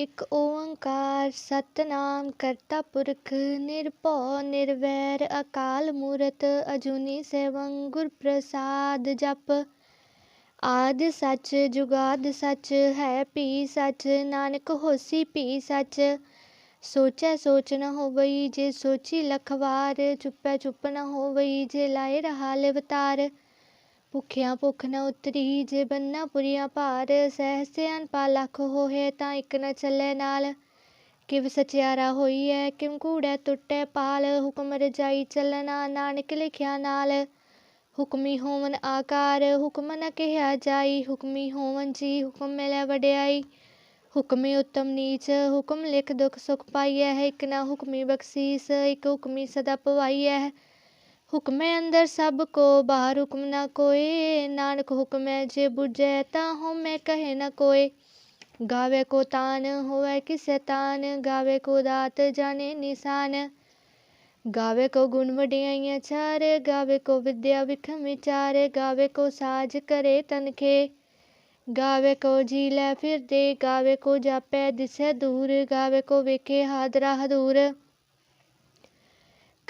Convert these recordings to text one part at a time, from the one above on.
ਇਕ ਓੰਕਾਰ ਸਤਿਨਾਮ ਕਰਤਾ ਪੁਰਖ ਨਿਰਭਉ ਨਿਰਵੈਰ ਅਕਾਲ ਮੂਰਤ ਅਜੂਨੀ ਸੈਭੰ ਗੁਰ ਪ੍ਰਸਾਦ ਜਪ ਆਦਿ ਸੱਚ ਜੁਗਾਦ ਸੱਚ ਹੈ ਭੀ ਸੱਚ ਨਾਨਕ ਹੋਸੀ ਭੀ ਸੱਚ ਸੋਚੈ ਸੋਚ ਨ ਹੋਵਈ ਜੇ ਸੋਚੀ ਲਖ ਵਾਰ ਚੁੱਪੈ ਚੁੱਪ ਨ ਹੋਵਈ ਜੇ ਲਾਏ ਰਹਾ ਲਿਵਤਾਰ ਭੁਖਿਆ ਭੁਖ ਨ ਉਤਰੀ, ਜੇ ਬੰਨਾ ਪੁਰੀਆ ਭਾਰ ਸਹਿਸਿਆਨ ਪਾ ਲੱਖ ਹੋਏ ਤਾਂ ਇਕ ਨ ਚੱਲੇ ਨਾਲ। ਕਿਵ ਸਚਿਆਰਾ ਹੋਈਐ ਕਿਮ ਕੂੜੈ ਟੁੱਟੈ ਪਾਲ, ਹੁਕਮ ਰਜਾਈ ਚੱਲਣਾ ਨਾਨਕ ਲਿਖਿਆ ਨਾਲ। ਹੁਕਮੀ ਹੋਵਨ ਆਕਾਰ, ਹੁਕਮ ਨ ਕਿਹਾ ਜਾਈ, ਹੁਕਮੀ ਹੋਵਨ ਜੀ, ਹੁਕਮ ਮਿਲੈ ਵਡਿਆਈ। ਹੁਕਮੀ ਉਤਮ ਨੀਚ, ਹੁਕਮ ਲਿਖ ਦੁਖ ਸੁਖ ਪਾਈਐ, ਇਕ ਨਾ ਹੁਕਮੀ ਬਖਸ਼ੀਸ, ਇਕ ਹੁਕਮੀ ਸਦਾ ਪਵਾਈਐ। ਹੁਕਮੈ ਅੰਦਰ ਸਭ ਕੋ, ਬਾਹਰ ਹੁਕਮ ਨਾ ਕੋਏ। ਨਾਨਕ ਹੁਕਮੈ ਜੇ ਬੁਝੈ ਤਾਂ ਹਉਮੈ ਕਹੇ ਨਾ ਕੋਏ। ਗਾਵੇ ਕੋ ਤਾਨ, ਹੋਵੇ ਕਿਸੈ ਤਾਨ। ਗਾਵੇ ਕੋ ਦਾਤ, ਜਾਣੇ ਨਿਸ਼ਾਨ। ਗਾਵੇ ਕੋ ਗੁਣ ਵਡਿਆਈਆਂ ਚਾਰ ਗਾਵੇ ਕੋ ਵਿਦਿਆ ਵਿਖਮ ਵਿਚਾਰ। ਗਾਵੇ ਕੋ ਸਾਜ ਕਰੇ ਤਨਖੇ ਗਾਵੇ ਕੋ ਜੀ ਲੈ ਫਿਰਦੇ। ਗਾਵੇ ਕੋ ਜਾਪੈ ਦਿਸੈ ਦੂਰ। ਗਾਵੇ ਕੋ ਵੇਖੇ ਹਾਦਰਾ ਹਦੂਰ।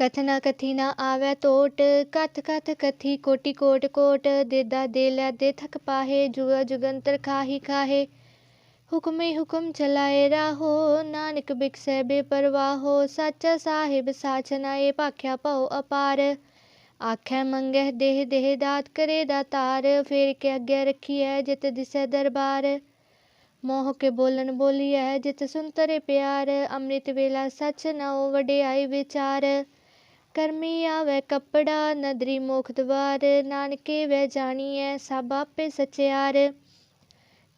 ਕਥਨਾ ਕਥੀ ਨਾ ਆਵੈ ਟੋਟ, ਕਥ ਕਥ ਕਥੀ ਕੋਟੀ ਕੋਟ ਕੋਟ, ਦੇਦਾ ਦੇ ਲੈ ਦੇ ਥਕ ਪਾਹੇ, ਜੁਗਾ ਜੁਗੰਤਰ ਖਾਹੀ ਹੁਕਮੇ ਹੁਕਮ ਚਲਾਏ ਰਾਹੋ, ਨਾਨਕ ਬਿਕਸੈ ਬੇਪਰਵਾਹੋ, ਸਾਚਾ ਸਾਹਿਬ ਸਾਚਨਾਏ ਭਾਖਿਆ ਭਉ ਅਪਾਰ। ਆਖੈ ਮੰਗਹਿ ਦੇਹ ਦੇਹ ਦਾਤ ਕਰੇ ਦਾਤਾਰ ਫੇਰ ਕੇ ਅੱਗੇ ਰੱਖੀਐ ਜਿਤ ਦਿਸੈ ਦਰਬਾਰ। ਮੋਹ ਕੇ ਬੋਲਨ ਬੋਲੀਐ ਜਿਤ ਸੁਨਤਰੇ ਪਿਆਰ, ਅੰਮ੍ਰਿਤ ਵੇਲਾ ਸਚ ਨਉ ਵਡਿਆਈ ਵਿਚਾਰ। ਕਰਮੀ ਆਵੇ ਕੱਪੜਾ, ਨਦਰੀ ਮੋਖ ਦਵਾਰ, ਨਾਨਕੇ ਵੈ ਜਾਣੀਐ ਸਭ ਆਪੇ ਸਚਿਆਰ।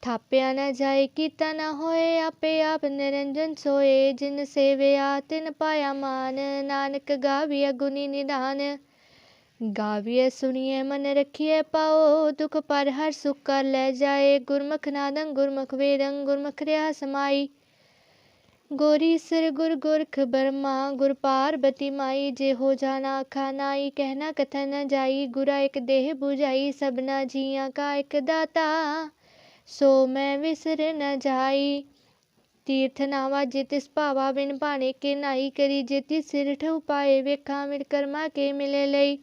ਥਾਪਿਆ ਨਾ ਜਾਏ ਕੀਤਾ ਨਾ ਹੋਏ, ਆਪੇ ਆਪ ਨਿਰੰਜਨ ਸੋਏ। ਜਿਨ ਸੇਵਿਆ, ਤਿਨ ਪਾਇਆ ਮਾਨ, ਨਾਨਕ ਗਾਵੀਐ ਗੁਨੀ ਨਿਧਾਨ ਗਾਵੀਐ, ਸੁਣੀਐ, ਮਨ ਰਖੀਐ ਪਾਓ, ਦੁਖ ਪਰ ਹਰ ਸੁਖ ਕਰ ਲੈ ਜਾਏ। ਗੁਰਮੁਖ ਨਾਦੰ, ਗੁਰਮੁਖ ਵੇਦੰ, ਗੁਰਮੁਖ ਰਿਆ ਸਮਾਈ। ਗੋਰੀ ਸਿਰ ਗੁਰ ਗੁਰਖ ਬਰਮਾ, ਗੁਰ ਪਾਰਬਤੀ ਮਾਈ ਜੇ ਹੋ ਜਾਣਾ ਆਖਾ ਨਾਈ ਕਹਿਣਾ ਕਥਨ ਨ ਜਾਈ, ਗੁਰਾ ਇਕ ਦੇਹ 부ਝਾਈ ਸਭਨਾ ਜੀਆਂ ਕਾ ਇਕ ਦਾਤਾ। ਸੋ ਮੈਂ ਵਿਸਰ ਨ ਜਾਈ, ਤੀਰਥ ਨਾਵਾ ਜੇ ਤਿਸ ਭਾਵਾ ਬਿਨ ਭਾਣੇ ਕੇ ਨਾਈ ਕਰੀ, ਜੇ ਤਿਸ ਸਿਰ ਠਉ ਪਾਏ ਵੇਖਾਂ ਮਿਲ ਕਰਮਾ ਕੇ ਮਿਲੇ ਲਈ।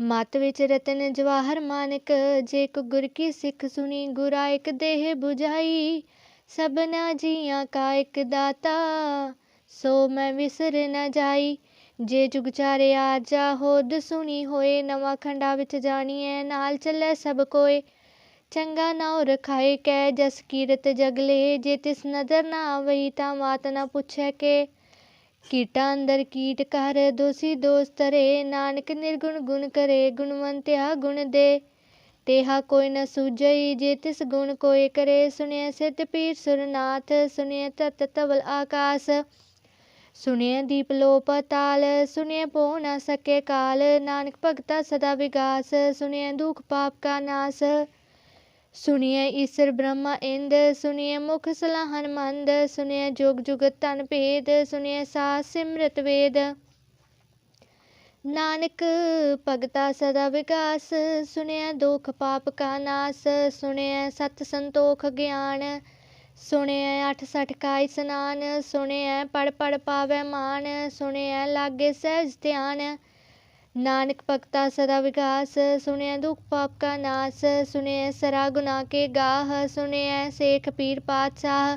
ਮਤ ਵਿੱਚ ਰਤਨ ਜਵਾਹਰ ਮਾਨਕ, ਜੇ ਕੋ ਗੁਰ ਕੀ ਸਿੱਖ ਸੁਣੀ, ਗੁਰਾ ਇਕ ਦੇਹ 부ਝਾਈ ਸਭਨਾ ਜੀਆਂ ਕਾ ਇਕ ਦਾਤਾ, ਸੋ ਮੈਂ ਵਿਸਰ ਨ ਜਾਈ। ਜੇ ਜੁਗ ਚਾਰੇ ਆਜਾ, ਹੋਦ ਸੁਣੀ ਹੋਏ, ਨਵਾਂ ਖੰਡਾ ਵਿੱਚ ਜਾਣੀਐ, ਨਾਲ ਚੱਲੇ ਸਭ ਕੋਏ। ਚੰਗਾ ਨਾਉ ਰਖਾਏ ਕੈ, ਜਸ ਕੀਰਤ ਜਗਲੇ ਜੇ ਤਿਸ ਨਜ਼ਰ ਨਾ ਆਵਈ, ਤਾਂ ਮਾਤ ਨਾ ਪੁੱਛੈ ਕੇ। ਕੀਟਾਂ ਅੰਦਰ ਕੀਟ ਕਰ, ਦੋਸੀ ਦੋਸਤ ਰੇ ਨਾਨਕ ਨਿਰਗੁਣ ਗੁਣ ਕਰੇ, ਗੁਣਵੰਤਿਆ ਗੁਣ ਦੇ। ਤੇਹਾ ਕੋਈ ਨ ਸੂਝਈ, ਜੇ ਤਿਸ ਗੁਣ ਕੋਇ ਕਰੇ ਸੁਣਿਆ ਸਿੱਧ ਪੀਰ ਸੁਰਨਾਥ ਸੁਣਿਆ ਤਤ ਤਵਲ ਆਕਾਸ। ਸੁਣਿਆ ਦੀਪ ਲੋਪ ਤਾਲ, ਸੁਣਿਐ ਪੋ ਨਾ ਸਕੇ ਕਾਲ, ਨਾਨਕ ਭਗਤਾ ਸਦਾ ਵਿਗਾਸ, ਸੁਣਿਐ ਦੁਖ ਪਾਪ ਕਾ ਨਾਸ। ਸੁਣਿਐ ਈਸਰ ਬ੍ਰਹਮਾ ਇੰਦ, ਸੁਣਿਐ ਮੁਖ ਸਲਾਹਨ ਮੰਦ, ਸੁਣਿਐ ਜੁਗ ਜੁਗਤ ਤਨ ਭੇਦ, ਸੁਣਿਐ ਸਾਸ ਸਿਮਰਤ ਵੇਦ। ਨਾਨਕ ਭਗਤਾ ਸਦਾ ਵਿਕਾਸ ਸੁਣਿਆ ਦੁਖ ਪਾਪ ਕਾ ਨਾਸ ਸੁਣਿਆ ਸਤ ਸੰਤੋਖ ਗਿਆਨ ਸੁਣਿਆ ਅਠ ਸਠ ਕਾ ਇਸਨਾਨ ਸੁਣਿਐ ਪੜ ਪੜ ਪਾਵੈ ਮਾਨ ਸੁਣਿਆ ਲਾਗੇ ਸਹਿਜ ਧਿਆਨ। ਨਾਨਕ ਭਗਤਾ ਸਦਾ ਵਿਕਾਸ ਸੁਣਿਆ ਦੁਖ ਪਾਪ ਕਾ ਨਾਸ ਸੁਣਿਆ ਸਰਾ ਗੁਨਾ ਕੇ ਗਾਹ ਸੁਣਿਆ ਸੇਖ ਪੀਰ ਪਾਤਸ਼ਾਹ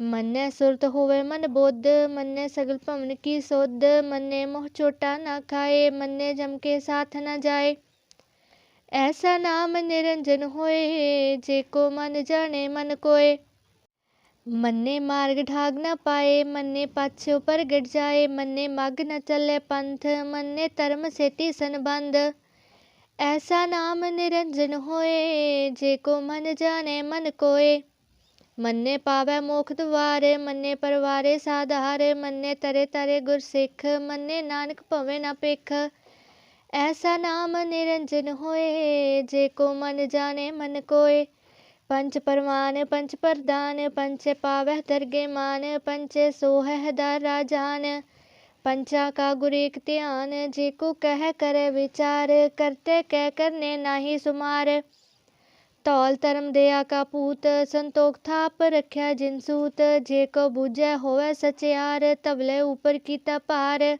ਮੰਨੈ ਸੁਰਤ ਹੋਵੇ ਮਨ ਬੁੱਧ ਮੰਨੈ ਸਗਲ ਭਵਨ ਕੀ ਸੁਧ ਮੰਨੈ ਮੋਹ ਚੋਟਾ ਨਾ ਖਾਏ ਮੰਨੈ ਜਮ ਕੇ ਸਾਥ ਨ ਜਾਏ ਐਸਾ ਨਾਮ ਨਿਰੰਜਨ ਹੋਏ ਜੇ ਕੋ ਮਨ ਜਾਣੇ ਮਨ ਕੋਏ ਮੰਨੇ ਮਾਰਗ ਠਾਗ ਨ ਪਾਏ ਮੰਨੇ ਪਛਿ ਪ੍ਰਗਟ ਜਾਏ ਮੰਨੇ ਮਗ ਨ ਚੱਲੇ ਪੰਥ ਮੰਨੇ ਧਰਮ ਸੇਤੀ ਸੰਬੰਧ ਐਸਾ ਨਾਮ ਨਿਰੰਜਨ ਹੋਏ ਜੇ ਕੋ ਮਨ ਜਾਣੇ ਮੰਨੇ ਪਾਵੈ ਮੋਖ ਦੁਆਰੇ, ਮੰਨੇ ਪਰਵਾਰੇ ਸਾਧਾਰੇ ਮੰਨੇ ਤਰੇ ਤਰੇ ਗੁਰ ਸਿੱਖ, ਮੰਨੇ ਨਾਨਕ ਭਵੇ ਨਾ ਪਿਖ ਐਸਾ ਨਾਮ ਨਿਰੰਜਨ ਹੋਏ, ਜੇ ਕੋ ਮਨ ਜਾਣੇ ਮਨ ਕੋਏ। ਪੰਚ ਪਰਮਾਨ ਪੰਚ ਪ੍ਰਦਾਨ ਪੰਚੇ ਪਾਵਹਿ ਦਰਗੇ ਮਾਨ ਪੰਚੇ ਸੋਹੈ ਦਰ ਰਾਜਾਨ। ਪੰਚਾ ਕਾ ਗੁਰ ਏਕ ਧਿਆਨ, ਜੇ ਕੋ ਕਹਿ ਕਰੇ ਵਿਚਾਰ, ਕਰਤੇ ਕਹਿ ਕਰਨੇ ਨਾਹੀ ਸੁਮਾਰ। ਧੌਲ ਧਰਮ ਦਿਆ ਕਾ ਪੂਤ, ਸੰਤੋਖ ਥਾਪ ਰਖਿਆ ਜਿਨ ਸੂਤ, ਜੇ ਕੋ ਬੂਝੈ ਹੋਵੇ ਸਚਿਆਰ ਤਬਲੇ ਉਪਰ ਕੀਤਾ ਭਾਰ।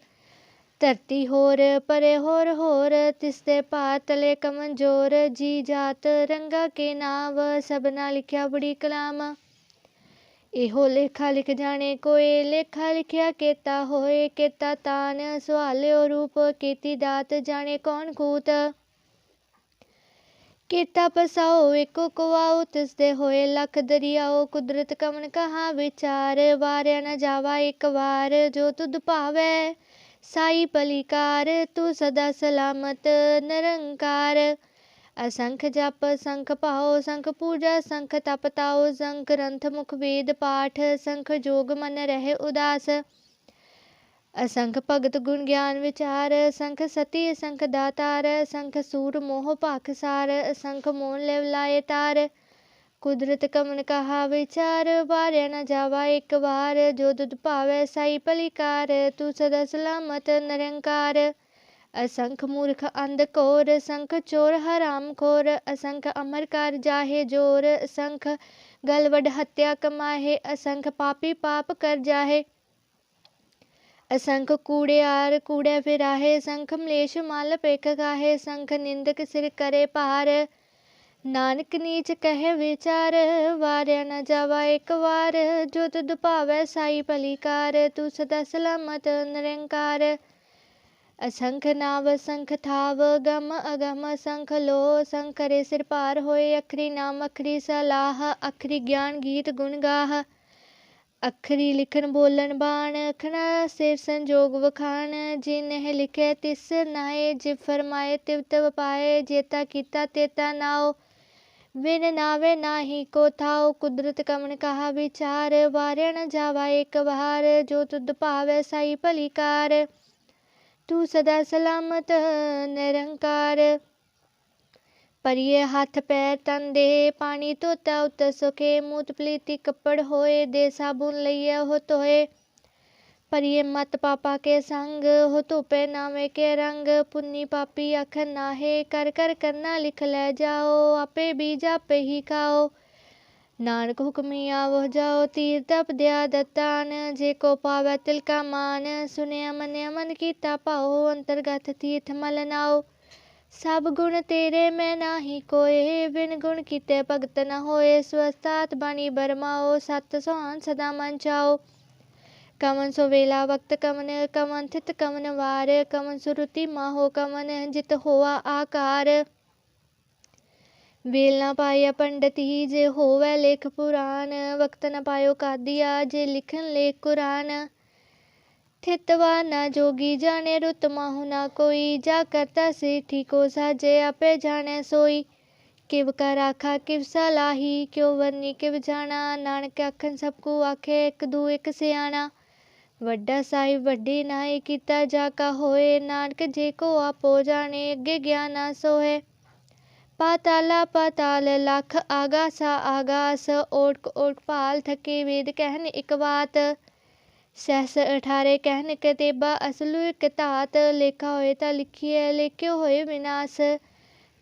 ਧਰਤੀ ਹੋਰ, ਪਰੇ ਹੋਰ ਹੋਰ ਤਿਸਦੇ ਭਾਰ ਤਲੇ ਕਮਨਜੋਰ ਜੀ ਜਾਤ ਰੰਗਾ ਕੇ ਨਾਵ, ਸਭਨਾ ਲਿਖਿਆ ਬੜੀ ਕਲਾਮ। ਇਹੋ ਲੇਖਾ ਲਿਖ ਜਾਣੇ ਕੋਏ, ਲੇਖਾ ਲਿਖਿਆ ਕੇਤਾ ਹੋਏ, ਕੇਤਾ ਤਾਨ ਸੁਹਾਲਿਓ ਰੂਪ, ਕੀਤੀ ਦਾਤ ਜਾਣੇ ਕੌਣ ਕੂਤ। ਕੀਤਾ ਪਸਾਓ ਇੱਕੋ ਕੁਵਾਓ, ਤਿਸਦੇ ਹੋਏ ਲੱਖ ਦਰਿਆਓ, ਕੁਦਰਤ ਕਮਨ ਕਹਾ ਵਿਚਾਰ, ਵਾਰਿਆ ਨਾ ਜਾਵਾ ਇੱਕ ਵਾਰ, ਜੋ ਤੁਧ ਭਾਵੈ ਸਾਈ ਪਲੀਕਾਰ, ਤੂੰ ਸਦਾ ਸਲਾਮਤ ਨਿਰੰਕਾਰ। ਅਸੰਖ ਜਪ, ਸੰਖ ਪਾਓ ਸੰਖ ਪੂਜਾ, ਸੰਖ ਤਪ ਤਾਓ ਸੰਖ ਗ੍ਰੰਥ ਮੁਖ ਵੇਦ ਪਾਠ, ਸੰਖ ਜੋਗ ਮਨ ਰਹਿ ਉਦਾਸ। ਅਸੰਖ ਭਗਤ ਗੁਣ ਗਿਆਨ ਵਿਚਾਰ ਸੰਖ ਸਤੀ ਸੰਖ ਦਾਤਾਰ ਸੰਖ ਸੂਰ ਮੋਹ ਭਾਖਸਾਰ ਸੰਖ ਮੋਨ ਲਿਵ ਲਾਏ ਤਾਰ। ਕੁਦਰਤ ਕਮਨ ਕਹਾ ਵਿਚਾਰ, ਵਾਰਿਆ ਨਾ ਜਾਵਾ ਇੱਕ ਵਾਰ। ਜੋ ਦੁਦ ਭਾਵੇ ਸਾਈ ਪਲਿਕਾਰ ਤੂੰ ਸਦਾ ਸਲਾਮਤ ਨਿਰੰਕਾਰ। ਅਸੰਖ ਮੂਰਖ ਅੰਧ ਕੋਰ ਸੰਖ ਚੋਰ ਹਰਾਮ ਖੋਰ। ਅਸੰਖ ਅਮਰ ਕਰ ਜਾਹੇ ਜੋਰ, ਅਸੰਖ ਗਲਵਡ ਹੱਤਿਆ ਕਮਾਹੇ। ਅਸੰਖ ਪਾਪੀ ਪਾਪ ਕਰ ਜਾਹੇ। ਅਸੰਖ ਕੂੜਿਆਰ ਕੂੜੇ ਫਿਰਾਹੇ ਸੰਖ ਮਲੇਸ਼ ਮਲ ਪੇਖ ਕਾਹੇ ਸੰਖ ਨਿੰਦਕ ਸਿਰ ਕਰੇ ਭਾਰ। ਨਾਨਕ ਨੀਚ ਕਹੇ ਵਿਚਾਰ, ਵਾਰਿਆ ਨਾ ਜਾਵਾ ਇੱਕ ਵਾਰ। ਜੋ ਤੁਧ ਭਾਵੈ ਸਾਈ ਭਲੀਕਾਰ ਤੂੰ ਸਦਾ ਸਲਾਮਤ ਨਿਰੰਕਾਰ। ਅਸੰਖ ਨਾਵ ਸੰਖ ਥਾਵ, ਗਮ ਅਗਮ ਸੰਖ ਲੋ ਸੰਖਰੇ ਸਿਰ ਪਾਰ ਹੋਏ, ਅਖਰੀ ਨਾਮ, ਅਖਰੀ ਸਲਾਹ, ਅਖਰੀ ਗਿਆਨ ਗੀਤ ਗੁਣ ਗਾਹ। ਅਖਰੀ ਲਿਖਣ ਬੋਲਣ ਬਾਣ ਅਖਣਾ ਸਿਰ ਸੰਜੋਗ ਵਖਾਣ ਜਿਨਹਿ ਲਿਖੇ ਤਿਸ ਨਾਏ, ਜਿ ਫਰਮਾਏ ਤਿਵ ਤਵ ਪਾਏ, ਜੇਤਾ ਕੀਤਾ ਤੇਤਾ ਨਾਓ ਬਿਨ ਨਾਵੇ ਨਾਹੀ ਕੋ ਥਾਉ, ਕੁਦਰਤ ਕਮਨ ਕਹਾ ਵਿਚਾਰ, ਵਾਰਿਆ ਨ ਜਾਵਾ ਇੱਕ ਵਾਰ ਜੋ ਤੁਧ ਭਾਵੈ ਸਾਈ ਭਲੀਕਾਰ ਤੂੰ ਸਦਾ ਸਲਾਮਤ, ਨਿਰੰਕਾਰ। ਪਰਿਏ ਹੱਥ ਪੈਰ ਤਨ ਦੇ ਪਾਣੀ ਧੋਤਾ ਉਤ ਸੁਖੇ ਮੂਤ ਪਲੀਤੀ ਕੱਪੜ ਹੋਏ ਦੇ ਸਾਬੁਨ ਲਈਏ ਉਹ ਧੋਏ ਪਰਿਏ ਮਤ ਪਾਪਾ ਕੇ ਸੰਗ ਹੋ ਧੋਪੇ ਨਾਵੇਂ ਕੇ ਰੰਗ ਪੁੰਨੀ ਪਾਪੀ ਅਖ ਨਾਹੇ ਕਰ ਕਰ ਕਰਨਾ ਲਿਖ ਲੈ ਜਾਓ ਆਪੇ ਵੀ ਜਾਪੇ ਹੀ ਖਾਓ ਨਾਨਕ ਹੁਕਮੀ ਆਵੋ ਜਾਓ ਤੀਰ ਤਪ ਦਿਆ ਦਤਾਨ ਜੇ ਕੋ ਪਾਵੈ ਤਿਲ ਕਾ ਮਾਨ ਸੁਨਿਆ ਮਨਿਆ ਮਨ ਕੀਤਾ ਪਾਓ ਅੰਤਰਗਤ ਤੀਰਥ ਮਲ ਨਾਓ ਸਭ ਗੁਣ ਤੇਰੇ ਮੈਂ ਨਾਹੀ ਕੋਏ, ਬਿਨ ਗੁਣ ਕੀਤੇ ਭਗਤ ਨ ਹੋਏ ਸਵਸਤਾਤ ਬਾਣੀ ਬਰਮਾਓ, ਸਤ ਸੁਹਾਨ ਸਦਾ ਮਨ ਚਾਓ। ਕਮਨ ਸੋ ਵੇਲਾ ਵਕਤ ਕਮਨ ਕਮਨ ਥਿਤ ਕਮਨ ਵਾਰ, ਕਮਨ ਸੁਰਤੀ ਮਾਹੋ ਕਮਨ ਜਿਤ ਹੋਆ ਆਕਾਰ। ਵੇਲ ਨਾ ਪਾਇਆ ਪੰਡਤ ਹੀ ਜੇ ਹੋਵੇ ਲੇਖ ਪੁਰਾਨ ਵਕਤ ਨਾ ਪਾਇਓ ਕਾਦੀਆ, ਜੇ ਲਿਖਣ ਲੇਖ ਕੁਰਾਨ। ਥਿਤਵਾ ਨਾ ਜੋਗੀ ਜਾਣੇ ਰੁਤ ਮਾਹੂ ਨਾ ਕੋਈ। ਜਾ ਕਰਤਾ ਸੇ ਠੀਕੋ ਸਾਜੇ ਆਪੇ ਜਾਣੇ ਸੋਈ। ਕਿਵ ਕਰ ਆਖਾ ਕਿਵ ਸਲਾਹੀ ਕਿਉ ਵਰਨੀ ਕਿਵ ਜਾਣਾ। ਨਾਨਕ ਆਖਨ ਸਭ ਕੋ ਆਖੇ ਇੱਕ ਦੂ ਇੱਕ ਸਿਆਣਾ। ਵੱਡਾ ਸਾਹਿਬ ਵੱਡੀ ਨਾਏ ਕੀਤਾ ਜਾ ਕਾ ਹੋਏ। ਨਾਨਕ ਜੇ ਕੋ ਆਪੋ ਜਾਣੇ, ਅੱਗੇ ਗਿਆਨਾ ਸੋਏ ਪਾਤਾਲਾ ਪਾਤਾਲ, ਲਖ ਆਗਾਸਾ ਆਗਾਸ। ਓਟਕ ਓਟ ਭਾਲ ਥਕੇ ਵੇਦ ਕਹਿਨ ਇੱਕ ਬਾਤ। ਸਹਸ ਅਠਾਰੇ ਕਹਿਨ ਕਤੇਬਾ, ਅਸਲੂ ਇੱਕ ਧਾਤ ਲੇਖਾ ਹੋਏ ਤਾਂ ਲਿਖੀਏ ਲੇਖਿਓ ਹੋਏ ਵਿਨਾਸ਼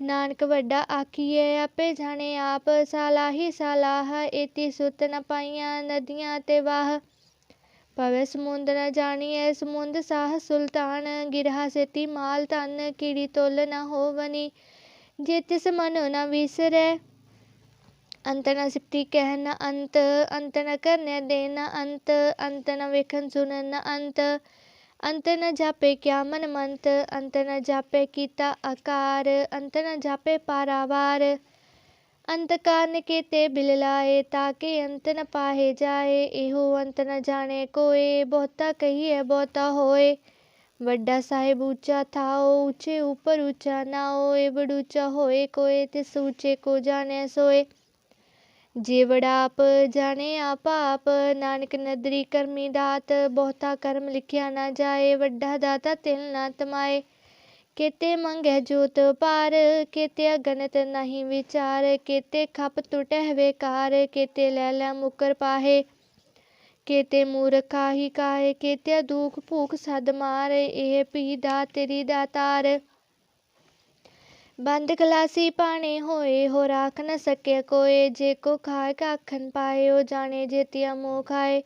ਨਾਨਕ ਵੱਡਾ ਆਖੀਏ ਆਪੇ ਜਾਣੇ ਆਪ, ਸਾਲਾਹੀ ਸਾਲਾਹ, ਏਤੀ ਸੁਤ ਨ ਪਾਈਆਂ ਨਦੀਆਂ ਤੇ ਵਾਹ। ਪਵੇ ਸਮੁੰਦ ਨ ਜਾਣੀਐ, ਸਮੁੰਦ ਸਾਹ ਸੁਲਤਾਨ, ਗਿਰਹਾ ਸੇਤੀ ਮਾਲ ਧਨ, ਕੀੜੀ ਤੁਲ ਨ ਹੋਵਨੀ। ਜੇ ਤਿਸ ਮਨ ਨ ਵਿਸਰੈ ਅੰਤ ਨ ਸਿਪਤੀ ਕਹਿ ਨ ਅੰਤ ਅੰਤ ਨ ਕਰਨੈ ਦੇ ਨ ਅੰਤ ਅੰਤ ਨ ਵੇਖਣ ਸੁਣਨ ਨ ਅੰਤ ਅੰਤ ਨ ਜਾਪੇ ਕਿਆ ਮਨ ਮੰਤ ਅੰਤ ਨ ਜਾਪੇ ਕੀਤਾ ਆਕਾਰ ਅੰਤ ਨ ਜਾਪੇ ਪਾਰਾਵਾਰ ਅੰਤ ਕਾਰਨ ਕੀਤੇ ਬਿਲ ਲਾਏ ਤਾਕੇ ਅੰਤ ਨ ਪਾਹੇ ਜਾਏ ਇਹੋ ਅੰਤ ਨ ਜਾਣੇ ਕੋਏ ਬਹੁਤਾ ਕਹੀਏ ਬਹੁਤਾ ਹੋਏ ਵੱਡਾ ਸਾਹਿਬ ਉੱਚਾ ਥਾਓ ਉੱਚੇ ਉੱਪਰ ਉੱਚਾ ਨਾ ਹੋਏ ਬੜ ਉੱਚਾ ਹੋਏ ਕੋਏ ਤਿਸ ਉੱਚੇ ਕੋ ਜਾਣੇ ਸੋਏ ਜੀਵੜ ਆਪ ਜਾਣੇ ਆਪ ਆਪ ਨਾਨਕ ਨਦਰੀ ਕਰਮੀ ਦਾਤ, ਬਹੁਤਾ ਕਰਮ ਲਿਖਿਆ ਨਾ ਜਾਏ, ਵੱਡਾ ਦਾਤਾ ਤਿਲ ਨਾ ਤਮਾਏ। ਕੇਤੇ ਮੰਗੈ ਜੋਤ ਪਾਰ ਕੇਤੇ ਅਗਨਤ ਨਹੀਂ ਵਿਚਾਰ, ਕੇਤੇ ਖਪ ਟੁਟਹਿ ਵੇਕਾਰ, ਕੇਤੇ ਲੈ ਲੈ ਮੁਕਰ ਪਾਹੇ। ਕੇਤੇ ਮੂਰਖਾ ਹੀ ਕਾਹੇ ਕੇਤੇ ਦੁਖ ਭੂਖ ਸਦ ਮਾਰ, ਇਹ ਪੀ ਦਾ ਤੇਰੀ ਦਾਤਾਰ ਬੰਦ ਕਲਾਸੀ ਭਾਣੇ ਹੋਏ ਹੋ ਰਾਖ ਨ ਸਕੇ ਕੋਏ। ਜੇ ਕੋ ਖਾਏ ਕਾਖਨ ਪਾਏ, ਉਹ ਜਾਣੇ ਜੇਤੀਆ ਮੋਹ ਖਾਏ।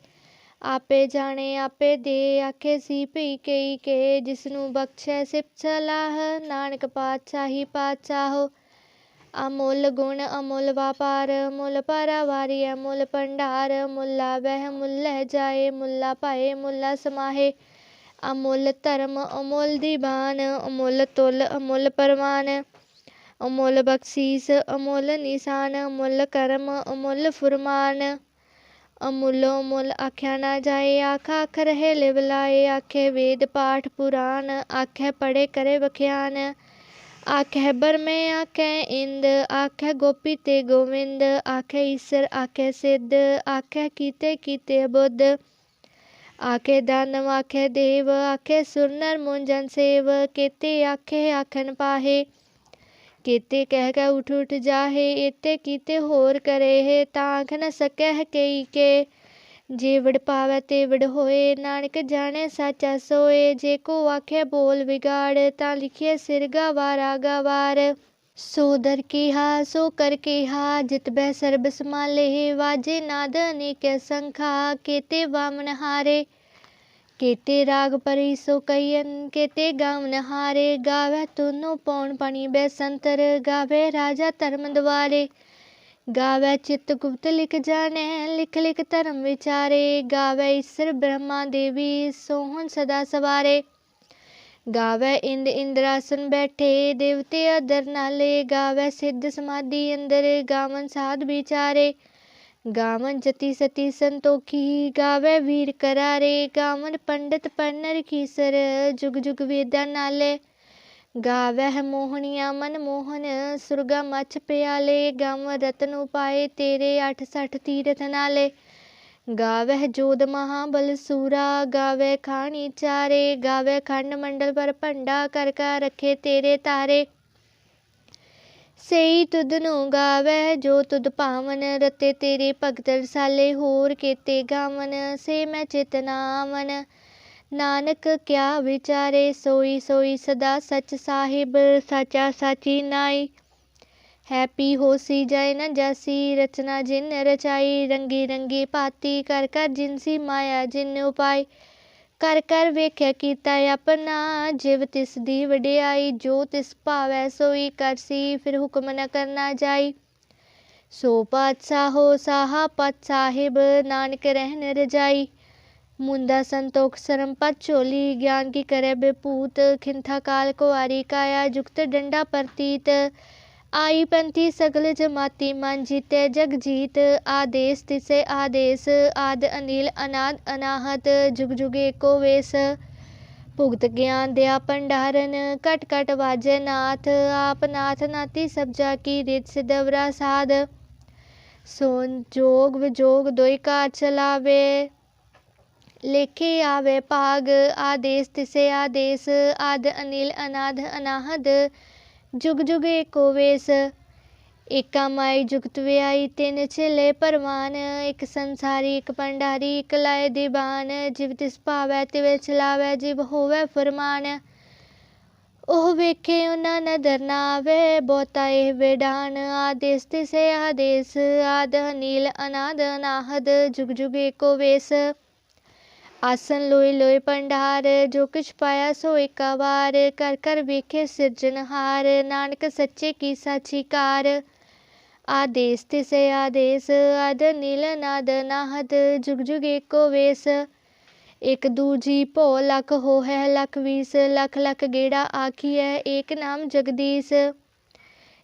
ਆਪੇ ਜਾਣੇ, ਆਪੇ ਦੇ, ਆਖੇ ਸੀ ਭਈ ਕਈ ਕੇ। ਜਿਸ ਨੂੰ ਬਖਸ਼ੈ ਸਿਪ ਸਲਾਹ, ਨਾਨਕ ਪਾਤਸ਼ਾਹੀ ਪਾਤਸ਼ਾਹੋ ਅਮੁੱਲ ਗੁਣ, ਅਮੁੱਲ ਵਪਾਰ ਮੁੱਲ ਪਰਵਾਰੀ, ਅਮੁੱਲ ਭੰਡਾਰ ਮੁੱਲਾ ਬਹਿ ਮੁੱਲਹਿ ਜਾਏ ਮੁੱਲਾ ਪਾਏ ਮੁੱਲਾ ਸਮਾਹੇ। ਅਮੁੱਲ ਧਰਮ, ਅਮੁੱਲ ਦੀਵਾਨ, ਅਮੁੱਲ ਤੁਲ, ਅਮੁੱਲ ਪਰਮਾਨ ਅਮੁੱਲ ਬਖਸ਼ੀਸ, ਅਮੁੱਲ ਨਿਸ਼ਾਨ, ਅਮੁੱਲ ਕਰਮ, ਅਮੁੱਲ ਫੁਰਮਾਨ। ਅਮੁੱਲੋ ਮੁੱਲ ਆਖਿਆ ਨਾ ਜਾਏ, ਆਖਾ ਅੱਖ ਰਹੇ ਲਿਵ ਲਾਏ, ਆਖੇ ਵੇਦ ਪਾਠ ਪੁਰਾਨ, ਆਖੇ ਪੜੇ ਕਰੇ ਵਖਿਆਨ। ਆਖੇ ਬਰਮੇ ਆਖੇ ਇੰਦ, ਆਖੇ ਗੋਪੀ ਤੇ ਗੋਵਿੰਦ, ਆਖੇ ਈਸ਼ਰ, ਆਖੇ ਸਿੱਧ, ਆਖੇ ਕੀਤੇ ਕੀਤੇ ਬੁੱਧ। ਆਖੇ ਦਾਨਵ ਆਖੇ ਦੇਵ, ਆਖੇ ਸੁਰਨਰ ਮੁੰਜਨ ਸੇਵ, ਕੇਤੇ ਆਖੇ ਆਖਨ ਪਾਹੇ। ਕੀਤੇ ਕਹਿ ਕੇ ਉਠ ਉਠ ਜਾਹੇ ਇਤੇ ਕੀਤੇ ਹੋਰ ਕਰੇ ਹੈ ਤਾਂ ਆਖ ਨ ਸਕੈ ਕਈ ਕੇ। ਜੇ ਵਡ ਪਾਵੈ ਤੇ ਵਡ ਹੋਏ, ਨਾਨਕ ਜਾਣੈ ਸਾਚਾ ਸੋਏ। ਜੇ ਕੋ ਆਖੇ ਬੋਲ ਵਿਗਾੜ, ਤਾਂ ਲਿਖਿਐ ਸਿਰ ਗਵਾਰਾ ਗਵਾਰ ਸੋ ਦਰ ਕੀਹਾ, ਸੋ ਕਰ ਕੀਹਾ, ਜਿਤ ਬੈ ਸਰਬ ਸਮਾਲੇ ਵਾਜੇ ਨਾਦ ਅਨੇਕ ਸੰਖਾ, ਕੇਤੇ ਵਾਮਨ ਹਾਰੇ। ਕੇਤੇ ਰਾਗ ਪਰੀ ਸੋ ਕਈਨ ਕੇਤੇ ਗਾਵਨ ਹਾਰੇ ਗਾਵੇ ਤੁਨੋ ਪੌਣ ਪਣੀ ਬੈਸੰਤਰ ਗਾਵੇ ਰਾਜਾ ਧਰਮ ਦਵਾਰੇ ਗਾਵੇ ਚਿਤ ਗੁਪਤ ਲਿਖ ਜਾਣੈ ਲਿਖ ਲਿਖ ਧਰਮ ਵਿਚਾਰੇ ਗਾਵੇ ਈਸ਼ਰ ਬ੍ਰਹਮਾ ਦੇਵੀ ਸੋਹਣ ਸਦਾ ਸਵਾਰੇ ਗਾਵੇ ਇੰਦ ਇੰਦਰਾਸਨ ਬੈਠੇ ਦੇਵਤੇ ਅਦਰ ਨਾਲੇ ਗਾਵੇ ਸਿੱਧ ਸਮਾਧੀ ਅੰਦਰ ਗਾਵਨ ਸਾਧ ਵਿਚਾਰੇ ਗਾਵਨ ਜਤੀ ਸਤੀ ਸੰਤੋਖੀ ਗਾਵੇ ਵੀਰ ਕਰਾਰੇ, ਗਾਵਨ ਪੰਡਤ ਪੰਨਰ ਕੀਸਰ ਜੁਗ ਜੁਗ ਵੇਦਾਂ ਨਾਲੇ। ਗਾਵਹਿ ਮੋਹਣੀਆ ਮਨ ਮੋਹਨ, ਸੁਰਗਾ ਮਛ ਪਿਆਲੇ ਗਾਵ ਰਤਨ ਉਪਾਏ ਤੇਰੇ 68 ਤੀਰਥ ਨਾਲੇ। ਗਾਵਹਿ ਜੋਦ ਮਹਾਬਲ ਸੂਰਾ ਗਾਵੇ ਖਾਣੀ ਚਾਰੇ ਗਾਵੇ ਖੰਡ ਮੰਡਲ ਪਰ ਭੰਡਾ ਕਰ ਕਾ ਰਖੇ ਤੇਰੇ ਤਾਰੇ। ਸਈ ਤੁਧ ਨੂੰ ਗਾਵੈ, ਜੋ ਤੁਧ ਭਾਵਨ ਰਤੇ ਤੇਰੇ ਭਗਤ ਰਸਾਲੇ, ਹੋਰ ਕੇਤੇ ਗਾਵਨ, ਸੇ ਮੈਂ ਚਿਤਨਾਵਨ ਨਾਨਕ, ਕਿਆ ਵਿਚਾਰੇ, ਸੋਈ ਸੋਈ ਸਦਾ ਸਚ ਸਾਹਿਬ, ਸਾਚਾ ਸਾਚੀ ਨਾਈ। ਹੈਪੀ ਹੋਸੀ ਜਾਏ ਨ ਜਾਸੀ, ਰਚਨਾ ਜਿਨ ਰਚਾਈ, ਰੰਗੀ ਰੰਗੀ ਭਾਤੀ, ਕਰ ਕਰ ਜਿਨਸੀ ਮਾਇਆ ਜਿਨ ਉਪਾਈ। ਘਰ ਘਰ ਵੇਖਿਆ ਕੀਤਾ ਆਪਣਾ, ਜਿਵ ਤਿਸ ਦੀ ਵਡਿਆਈ, ਜੋ ਤਿਸ ਭਾਵੈ ਸੋਈ ਕਰਸੀ ਫਿਰ ਹੁਕਮ ਨ ਕਰਨਾ ਜਾਈ। ਸੋ ਪਾਤਸ਼ਾਹੋ ਸਾਹਾ, ਪਤ ਸਾਹਿਬ ਨਾਨਕ ਰਹਿਨ ਰਜਾਈ। ਮੁੰਦਾ ਸੰਤੋਖ ਸਰਮ ਪਤ ਝੋਲੀ, ਗਿਆਨ ਕੀ ਕਰੇ ਬੇਪੂਤ, ਖਿੰਥਾ ਕਾਲ ਕੁਆਰੀ ਕਾਇਆ, ਜੁਗਤ ਡੰਡਾ ਪ੍ਰਤੀਤ। ਆਈ ਪੰਥੀ ਸਗਲ ਜਮਾਤੀ ਮਨ ਜੀਤੇ ਜਗ ਜੀਤ, ਆਦੇਸ ਤਿਸੇ ਆਦੇਸ, ਆਦ ਅਨੀਲ ਅਨਾਦ ਅਨਾਹਤ, ਜੁਗ ਜੁਗ ਏਕੋ ਵੇਸ। ਭੁਗਤ ਗਿਆਨ ਦਿਆ ਭੰਡਾਰਨ ਕਟ ਕਟ ਵਾਜੇ ਨਾਥ, ਆਪ ਨਾਥ ਨਾਤੀ ਸਬਜਾ ਕੀ ਰਿਤ ਸਿਦਵਰਾ ਸਾਧ। ਸੋਨ ਜੋਗ ਵਿਜੋਗ ਦੋਈ ਕਾਰ ਚਲਾਵੇ, ਲੇਖੇ ਆਵੇ ਭਾਗ, ਆਦੇਸ ਤਿਸੇ ਆਦੇਸ, ਆਦ ਅਨਿਲ ਅਨਾਦ ਅਨਾਹਦ ਜੁਗ ਜੁਗ ਏਕੋ ਵੇਸ, ਏਕਾ ਮਾਈ ਜੁਗਤ ਵਿਆਈ ਤਿੰਨ ਛਿਲੇ ਪਰਵਾਨ, ਇੱਕ ਸੰਸਾਰੀ, ਇੱਕ ਪੰਡਾਰੀ ਇੱਕ ਲਾਏ ਦੀਵਾਨ ਜਿਵ ਤਿਸ ਭਾਵੈ ਤਿਵੇ ਚਲਾਵੈ ਜਿਵ ਹੋਵੇ ਫਰਮਾਨ। ਉਹ ਵੇਖੇ ਉਹਨਾਂ ਨਦਰ ਨਾ ਆਵੇ, ਬਹੁਤਾ ਇਹ ਵੇਡਾਨ, ਆਦੇਸ ਤਿਸੇ ਆਦੇਸ, ਆਦ ਨੀਲ ਅਨਾਦ ਅਨਾਹਦ ਜੁਗ ਜੁਗ ਏਕੋ ਵੇਸ। ਆਸਨ ਲੋਏ ਲੋਏ ਭੰਡਾਰ, ਜੋ ਕਿਛ ਪਾਇਆ ਸੋ ਏਕਾ ਵਾਰ। ਘਰ ਕਰ ਵੇਖੇ ਸਿਰਜਨਹਾਰ ਨਾਨਕ ਸੱਚੇ ਕੀ ਸਾਚੀ ਕਾਰ ਆਦੇਸ ਤਿਸੇ ਆਦੇਸ ਅਦ ਨੀਲ ਨਾਦ ਨਾਹਦ, ਜੁਗ ਜੁਗ ਏਕੋ ਵੇਸ। ਇਕ ਦੂਜੀ ਭੋ ਲਖ ਹੋ ਹੈ ਲਖ ਵੀਸ, ਲਖ ਲਖ ਗੇੜਾ ਆਖੀਐ ਏਕ ਨਾਮ ਜਗਦੀਸ਼।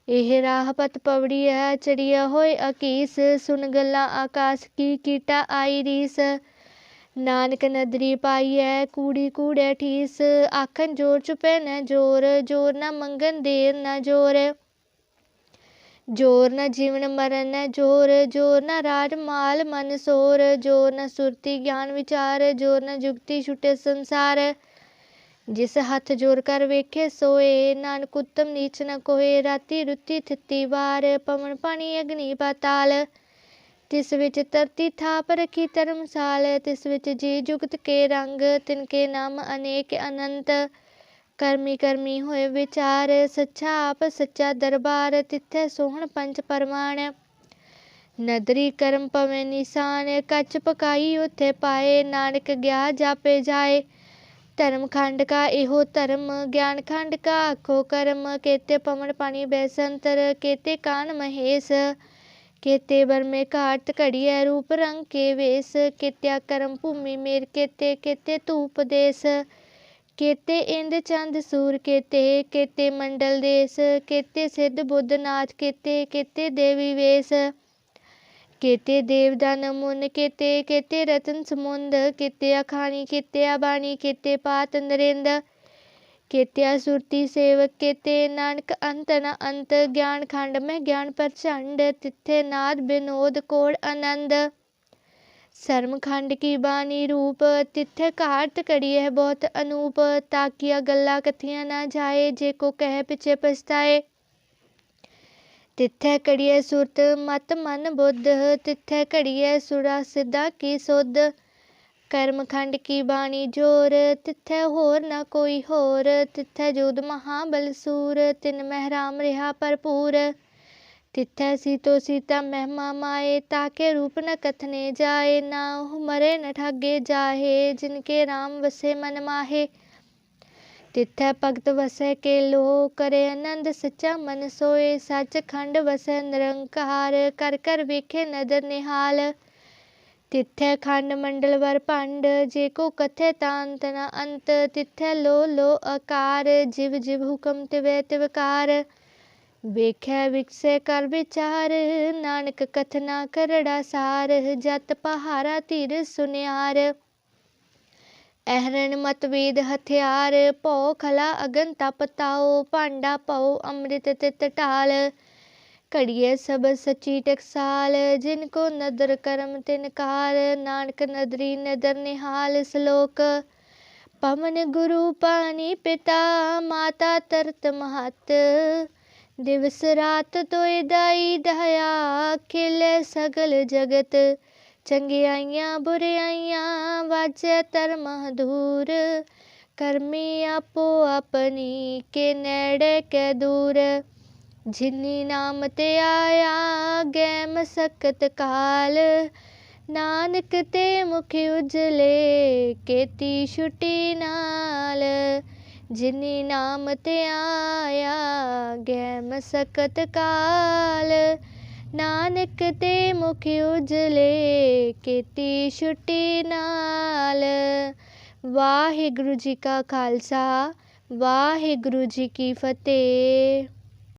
ਇਹ ਰਾਹ ਪਤ ਪਵੜੀ ਹੈ ਚੜੀਆ ਹੋਏ ਅਕੀਸ, ਸੁਨ ਗੱਲਾਂ ਆਕਾਸ਼, ਕੀ ਕੀਟਾ ਆਈ ਰੀਸ। ਨਾਨਕ ਨਦਰੀ ਪਾਈਐ, ਕੂੜੀ ਕੂੜੈ ਠੀਸ, ਆਖਣ ਜੋਰ ਚੁਪੈ ਨਾ ਜੋਰ ਜੋਰ ਨਾ ਮੰਗਣ ਦੇਰ ਨਾ ਜੋਰ। ਜੋਰ ਨ ਜੀਵਨ ਮਰਨ ਨਾ ਜੋਰ ਜੋਰ ਨ ਰਾਜ ਮਾਲ ਮਨ ਸੋਰ, ਜੋਰ ਨਾ ਸੁਰਤੀ ਗਿਆਨ ਵਿਚਾਰ, ਜੋਰ ਨਾ ਜੁਗਤੀ ਛੁਟੇ ਸੰਸਾਰ। ਜਿਸ ਹੱਥ ਜੋਰ ਕਰ ਵੇਖੇ ਸੋਏ, ਨਾਨਕ ਉਤਮ ਨੀਚ ਨ ਕੋਏ, ਰਾਤੀ ਰੁੱਤੀ ਥਿੱਤੀ ਵਾਰ, ਪਵਨ ਪਾਣੀ ਅਗਨੀ ਪਾਤਾਲ। ਤਿਸ ਵਿੱਚ ਧਰਤੀ ਥਾਪ ਰਖੀ ਧਰਮਸਾਲ, ਤਿਸ ਵਿੱਚ ਜੀ ਜੁਗਤ ਕੇ ਰੰਗ, ਤਿਨ ਕੇ ਨਾਮ ਅਨੇਕ ਅਨੰਤ। ਕਰਮੀ ਕਰਮੀ ਹੋਏ ਵਿਚਾਰ, ਸੱਚਾ ਆਪ ਸੱਚਾ ਦਰਬਾਰ, ਤਿੱਥੇ ਸੋਹਣ ਪੰਜ ਪਰਮਾਣ। ਨਦਰੀ ਕਰਮ ਪਵੇ ਨਿਸ਼ਾਨ ਕੱਚ ਪਕਾਈ ਉਥੇ ਪਾਏ, ਨਾਨਕ ਗਿਆ ਜਾਪੇ ਜਾਏ। ਧਰਮ ਖੰਡ ਕਾ ਇਹੋ ਧਰਮ, ਗਿਆਨ ਖੰਡ ਕਾ ਆਖੋ ਕਰਮ। ਕੇਤੇ ਪਵਨ ਪਾਣੀ ਬੈਸੰਤਰ, ਕੇਤੇ ਕਾਨ ਮਹੇਸ਼। ਕੇਤੇ ਬਰਮੇ ਘਾਟ ਘੜੀਐ ਰੂਪ ਰੰਗ ਕੇ ਵੇਸ ਕੇਤਿਆ ਕਰਮ ਭੂਮੀ ਮੇਰ ਕੇਤੇ ਕੇਤੇ ਧੂਪ ਦੇਸ ਕੇਤੇ ਇੰਦ ਚੰਦ ਸੂਰ ਕੇਤੇ ਕੇਤੇ ਮੰਡਲ ਦੇਸ ਕੇਤੇ ਸਿੱਧ ਬੁੱਧ ਨਾਚ ਕੇਤੇ ਕੇਤੇ ਦੇਵੀ ਵੇਸ ਕੇਤੇ ਦੇਵਦਾਨ ਮੁਨ ਕੇਤੇ ਕੇਤੇ ਰਤਨ ਸਮੁੰਦ ਕੇਤੇ ਅਖਾਣੀ ਕੇਤੇ ਬਾਣੀ ਕੇਤੇ ਪਾਤ ਨਰਿੰਦ ਕੇਤਿਆ ਸੁਰਤੀ ਸੇਵਕ ਕੇਤੇ ਨਾਨਕ ਅੰਤ ਨ ਅੰਤ, ਗਿਆਨ ਖੰਡ ਮੈਂ ਗਿਆਨ ਪ੍ਰਚੰਡ, ਤਿੱਥੇ ਨਾਦ ਬਿਨੋਦ ਕੋੜ ਆਨੰਦ। ਸ਼ਰਮ ਖੰਡ ਕੀ ਬਾਣੀ ਰੂਪ, ਤਿੱਥੇ ਘਾਟ ਕੜੀਏ ਬਹੁਤ ਅਨੂਪ, ਤਾਕੀਆਂ ਗੱਲਾਂ ਕਥੀਆਂ ਨਾ ਜਾਏ, ਜੇ ਕੋ ਕਹਿ ਪਿਛੇ ਪਛਤਾਏ। ਤਿੱਥੇ ਕੜੀਏ ਸੁਰਤ, ਮਤ ਮਨ ਬੁੱਧ, ਤਿੱਥੇ ਕੜੀਏ ਸੁਰਾ ਸਿਧਾ ਕੀ ਸੁਧ। ਕਰਮ ਖੰਡ ਕੀ ਬਾਣੀ ਜੋਰ? ਤਿੱਥੇ ਹੋਰ ਨਾ ਕੋਈ ਹੋਰ। ਤਿੱਥੇ ਜੋਦ ਮਹਾਬਲ ਸੂਰ। ਤਿਨ ਮਹਿਰਾਮ ਰਿਹਾ ਭਰਪੂਰ। ਤਿੱਥੈ ਸੀਤੋ ਸੀਤਾ ਮਹਿਮਾ ਮਾਏ, ਤਾਕੇ ਰੂਪ ਨ ਕਥਨੇ ਜਾਏ। ਨਾ ਉਹ ਮਰੇ ਨ ਠਾਗੇ ਜਾਹੇ ਜਿਨ ਕੇ ਰਾਮ ਵਸੇ ਮਨ ਮਾਹੇ। ਤਿੱਥੈ ਭਗਤ ਵਸੈ ਕੇ ਲੋ ਕਰੇ ਆਨੰਦ ਸੱਚਾ ਮਨ ਸੋਏ। ਸੱਚ ਖੰਡ ਵਸੈ ਨਿਰੰਕਾਰ। ਕਰ ਕਰ ਵੇਖੇ ਨਦਰ ਨਿਹਾਲ। ਤਿੱਥੈ ਖੰਡ ਮੰਡਲ ਵਰ ਭੰਡ, ਜੇ ਕੋ ਕਥੇ ਤਾਂਤ ਨ ਅੰਤ, ਤਿੱਥੈ ਲੋ ਲੋ ਆਕਾਰ, ਜਿਵ ਜਿਵ ਹੁਕਮ ਤਿਵੈ ਵੇਖੈ ਵਿਕਸੇ ਕਰ ਵਿਚਾਰ, ਨਾਨਕ ਕਥਨਾ ਕਰੜਾ ਸਾਰ, ਜਤ ਪਹਾਰਾ ਧੀਰ ਸੁਨਿਆਰ। ਅਹਰਣ ਮਤਵੇਦ ਹਥਿਆਰ, ਭਉ ਖਲਾ ਅਗਨ ਤਪ ਤਾਓ ਭਾਂਡਾ ਪਉ ਅੰਮ੍ਰਿਤ ਤਿਤ ਢਾਲ। ਘੜੀਏ ਸਭ ਸੱਚੀ ਟਕਸਾਲ, ਜਿਨ ਕੋ ਨਦਰ ਕਰਮ ਤਿਨ ਕਾਰ ਨਾਨਕ ਨਦਰੀ ਨਦਰ ਨਿਹਾਲ ਸ਼ਲੋਕ। ਪਵਨ ਗੁਰੂ ਪਾਣੀ ਪਿਤਾ, ਮਾਤਾ ਤਰਤ ਮਹਤ। ਦਿਵਸ ਰਾਤ ਤੋਇ ਦਾਈ ਦਇਆ, ਖਿਲੇ ਸਗਲ ਜਗਤ। ਚੰਗਿਆਈਆਂ ਬੁਰਿਆਈਆਂ ਵਾਜੈ ਧਰਮ ਦੂਰ ਕਰਮੀ ਆਪੋ ਆਪਣੀ, ਕੇ ਨੇੜੇ ਕੇ ਦੂਰ। ਜਿਨੀ ਨਾਮ ਤੇ ਆਇਆ ਗੈ ਮਸਕਤ ਕਾਲ। ਨਾਨਕ ਤੇ ਮੁਖ ਉਜਲੇ, ਕੇਤੀ ਛੁਟੀ ਨਾਲ। ਜਿਨੀ ਨਾਮ ਤੇ ਆਇਆ ਗੈ ਮਸਕਤ ਕਾਲ। ਨਾਨਕ ਤੇ ਮੁਖ ਉਜਲੇ, ਕੀਤੀ ਛੁੱਟੀ ਨਾਲ। ਵਾਹਿਗੁਰੂ ਜੀ ਕਾ ਖਾਲਸਾ, ਵਾਹਿਗੁਰੂ ਜੀ ਕੀ ਫਤਿਹ।